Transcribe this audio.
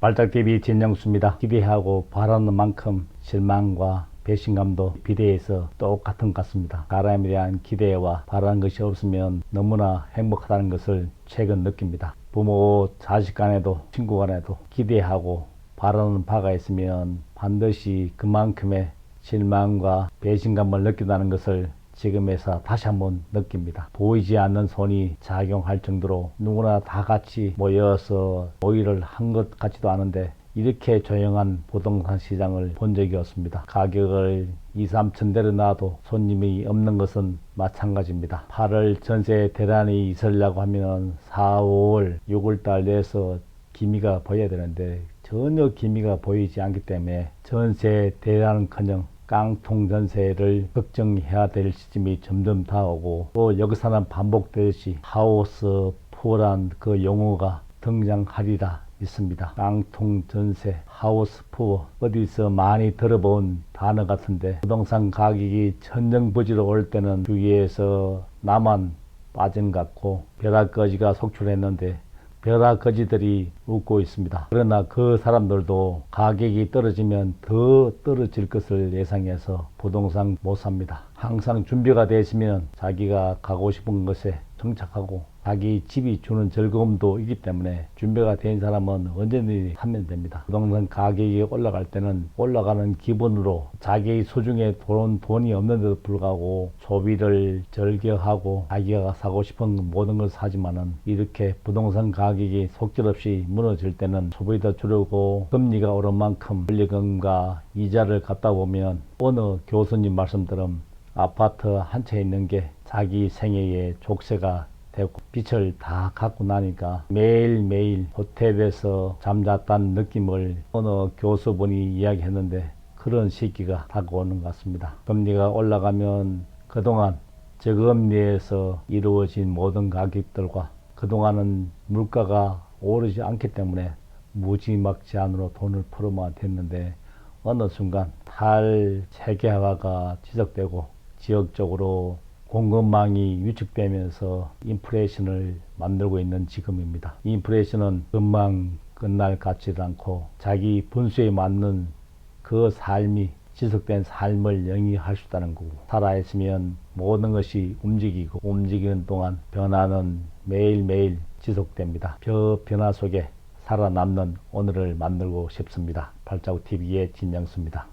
발작TV 진영수입니다. 기대하고 바라는 만큼 실망과 배신감도 비대해서 똑같은 것 같습니다. 사람에 대한 기대와 바라는 것이 없으면 너무나 행복하다는 것을 최근 느낍니다. 부모, 자식 간에도 친구 간에도 기대하고 바라는 바가 있으면 반드시 그만큼의 실망과 배신감을 느낀다는 것을 지금에서 다시 한번 느낍니다. 보이지 않는 손이 작용할 정도로 누구나 다 같이 모여서 모의를 한 것 같지도 않은데 이렇게 조용한 부동산 시장을 본 적이 없습니다. 가격을 2, 3천 대로 놔도 손님이 없는 것은 마찬가지입니다. 8월 전세 대란이 있으려고 하면 4, 5월, 6월 달 내에서 기미가 보여야 되는데 전혀 기미가 보이지 않기 때문에 전세 대란은커녕 깡통 전세를 걱정해야 될 시점이 점점 다가오고 또 여기서는 반복되듯이 하우스 푸어란 그 용어가 등장하리라 있습니다. 깡통 전세, 하우스 푸어 어디서 많이 들어본 단어 같은데 부동산 가격이 천정부지로 올 때는 주위에서 나만 빠진 것 같고 벼락거지가 속출했는데 벼락 거지들이 웃고 있습니다. 그러나 그 사람들도 가격이 떨어지면 더 떨어질 것을 예상해서 부동산 못 삽니다. 항상 준비가 되시면 자기가 가고 싶은 것에 정착하고 자기 집이 주는 즐거움도 있기 때문에 준비가 된 사람은 언제든지 사면 됩니다. 부동산 가격이 올라갈 때는 올라가는 기분으로 자기 소중에 돈, 돈이 없는데도 불구하고 소비를 절개하고 자기가 사고 싶은 모든 걸 사지만은 이렇게 부동산 가격이 속절없이 무너질 때는 소비도 줄고 금리가 오른 만큼 권리금과 이자를 갖다 보면 어느 교수님 말씀처럼 아파트 한 채 있는 게 자기 생애의 족쇄가 되고 빛을 다 갖고 나니까 매일매일 호텔에서 잠잤다는 느낌을 어느 교수분이 이야기했는데 그런 시기가 다가오는 것 같습니다. 금리가 올라가면 그동안 저금리에서 이루어진 모든 가격들과 그동안은 물가가 오르지 않기 때문에 무지막지한으로 돈을 풀어만 됐는데 어느 순간 탈 세계화가 지속되고 지역적으로 공급망이 위축되면서 인플레이션을 만들고 있는 지금입니다. 인플레이션은 금방 끝날 같지도 않고 자기 분수에 맞는 그 삶이 지속된 삶을 영위할 수 있다는 거고 살아있으면 모든 것이 움직이고 움직이는 동안 변화는 매일매일 지속됩니다. 그 변화 속에 살아남는 오늘을 만들고 싶습니다. 발자국 TV의 진영수입니다.